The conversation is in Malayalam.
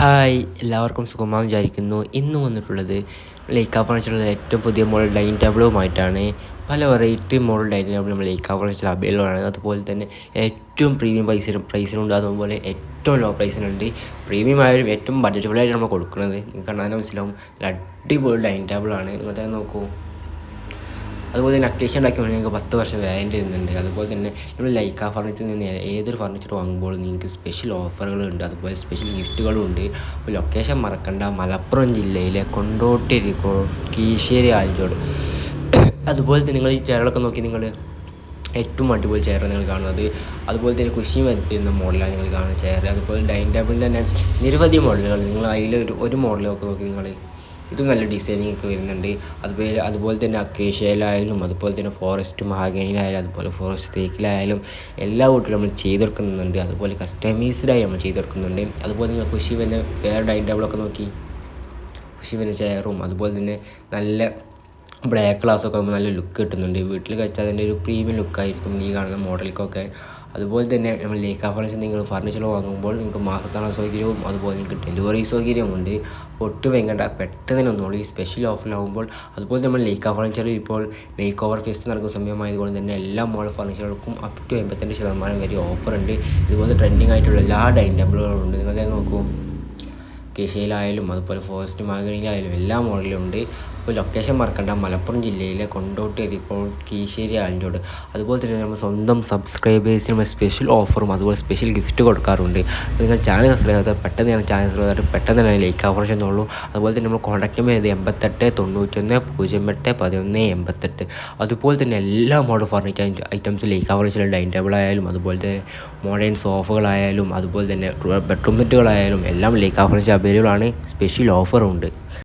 ഹായ് എല്ലാവർക്കും സുഖമാണെന്ന് വിചാരിക്കുന്നു. ഇന്ന് വന്നിട്ടുള്ളത് ലേക്ക ഫർണിച്ചറിലെ ഏറ്റവും പുതിയ മോഡൽ ഡൈനിങ് ടേബിളുമായിട്ടാണ് പല വെറൈറ്റി മോഡൽ ഡൈനിങ് ടേബിൾ നമ്മൾ ലേക്ക ഫർണിച്ചർ അവൈലബിൾ ആണ്. അതുപോലെ തന്നെ ഏറ്റവും പ്രീമിയം പ്രൈസിനും പ്രൈസിലുണ്ട് അതുപോലെ ഏറ്റവും ലോ പ്രൈസിനുണ്ട് പ്രീമിയം ആയാലും ഏറ്റവും ബഡ്ജറ്റബിളായിട്ട് നമ്മൾ കൊടുക്കുന്നത്. നിങ്ങൾക്ക് കാണാൻ മനസ്സിലാവും. അടിപൊളി ഡൈനിങ് ടേബിളാണ് നിങ്ങൾ തന്നെ നോക്കൂ. അതുപോലെ തന്നെ അക്കേഷൻ ഉണ്ടാക്കി ഞങ്ങൾക്ക് പത്ത് വർഷം വാറന്റി വരുന്നുണ്ട് അതുപോലെ തന്നെ നമ്മൾ ലൈക്ക ഫർണിച്ചറിൽ നിന്ന് ഏതൊരു ഫർണിച്ചർ വാങ്ങുമ്പോൾ നിങ്ങൾക്ക് സ്പെഷ്യൽ ഓഫറുകളുണ്ട് അതുപോലെ സ്പെഷ്യൽ ഗിഫ്റ്റുകളും ഉണ്ട്. അപ്പോൾ ലൊക്കേഷൻ മറക്കണ്ട. മലപ്പുറം ജില്ലയിലെ കൊണ്ടോട്ടിരിക്കോ കീശ്ശേരി ആലഞ്ചോട് അതുപോലെ തന്നെ നിങ്ങൾ ഈ ചെയറുകളൊക്കെ നോക്കി നിങ്ങൾ ഏറ്റവും അടിപൊളി ചെയറാണ് നിങ്ങൾ കാണുന്നത്. അതുപോലെ തന്നെ കുശി വരുന്ന മോഡലാണ് നിങ്ങൾ കാണുന്ന ചെയർ അതുപോലെ ഡൈനിങ് ടേബിളിൽ തന്നെ നിരവധി മോഡലുകൾ. നിങ്ങൾ അതിൽ ഒരു ഒരു മോഡലൊക്കെ നോക്കി നിങ്ങൾ ഇതും നല്ല ഡിസൈനിങ് ഒക്കെ വരുന്നുണ്ട്. അതുപോലെ അതുപോലെ തന്നെ അക്കേഷ്യയിലായാലും അതുപോലെ തന്നെ ഫോറസ്റ്റ് മഹാഗണിയിലായാലും അതുപോലെ ഫോറസ്റ്റ് തേക്കിലായാലും എല്ലാ വീട്ടിലും നമ്മൾ ചെയ്തെടുക്കുന്നുണ്ട് അതുപോലെ കസ്റ്റമൈസ്ഡായി നമ്മൾ ചെയ്തെടുക്കുന്നുണ്ട് അതുപോലെ നിങ്ങൾ കൃഷി വന്ന വേറെ ഡൈനിങ് ടേബിളൊക്കെ നോക്കി. കൃഷി വന്ന ചെയറും അതുപോലെ തന്നെ നല്ല ബ്ലാക്ക് ഗ്ലാസ്സൊക്കെ ആകുമ്പോൾ നല്ല ലുക്ക് കിട്ടുന്നുണ്ട്. വീട്ടിൽ കഴിച്ചാൽ അതിന്റെ ഒരു പ്രീമിയം ലുക്കായിരിക്കും ഈ കാണുന്ന മോഡലിക്കൊക്കെ അതുപോലെ തന്നെ നമ്മൾ ലേക്ക ഫർണിച്ചർ നിങ്ങൾ ഫർണിച്ചർ വാങ്ങുമ്പോൾ നിങ്ങൾക്ക് മാസത്താണ സൗകര്യവും അതുപോലെ നിങ്ങൾക്ക് ഡെലിവറി ഉണ്ട്. ഒട്ടും വേണ്ട പെട്ടെന്ന് ഒന്നുള്ളൂ ഈ സ്പെഷ്യൽ ഓഫറിലാകുമ്പോൾ അതുപോലെ നമ്മൾ ലേക്ക ഫർണിച്ചർ ഇപ്പോൾ മേക്ക് ഓവർ ഫെസ്റ്റ് നടക്കുന്ന സമയമായതുകൊണ്ട് തന്നെ എല്ലാ മോഡൽ ഫർണിച്ചറുകൾക്കും അപ് ടു എൺപത്തിരണ്ട് ശതമാനം വരെ ഓഫറുണ്ട് ഇതുപോലെ ട്രെൻഡിങ് ആയിട്ടുള്ള എല്ലാ ഡൈനിങ് ടേബിളുകളും ഉണ്ട്. നിങ്ങൾ നോക്കൂ. കേശയിലായാലും അതുപോലെ ഫോറസ്റ്റ് മാഗണിയിലായാലും എല്ലാ മോഡലും ഉണ്ട് അപ്പോൾ ലൊക്കേഷൻ മറക്കണ്ട. മലപ്പുറം ജില്ലയിലെ കൊണ്ടോട്ടി എരിക്കോൾ കീശ്ശേരി ആലിന്റോട് അതുപോലെ തന്നെ നമ്മൾ സ്വന്തം സബ്സ്ക്രൈബേഴ്സിന് നമ്മൾ സ്പെഷ്യൽ ഓഫറും അതുപോലെ സ്പെഷ്യൽ ഗിഫ്റ്റ് കൊടുക്കാറുണ്ട്. അപ്പോൾ നിങ്ങൾ ചാനൽ സബ്സ്ക്രൈബ് പെട്ടെന്ന് ഞാൻ ചാനൽ സബ്സ്ക്രൈബ് പെട്ടെന്ന് തന്നെ ലൈക്ക് ഓഫർ ചെയ്യുന്നുള്ളൂ അതുപോലെ തന്നെ നമ്മൾ കോൺടാക്ട് ചെയ്ത് എൺപത്തെട്ട് തൊണ്ണൂറ്റൊന്ന് പൂജ്യം എട്ട് പതിനൊന്ന് എൺപത്തെട്ട്. അതുപോലെ തന്നെ എല്ലാ model furniture items like furniture dining table ആയാലും അതുപോലെ തന്നെ മോഡേൺ സോഫകളായാലും അതുപോലെ തന്നെ ബെഡ്റൂം സെറ്റുകളായാലും എല്ലാം ലൈക്ക് ഫർണിച്ചർ അവൈലബിൾ ആണ്. സ്പെഷ്യൽ ഓഫറും ഉണ്ട്.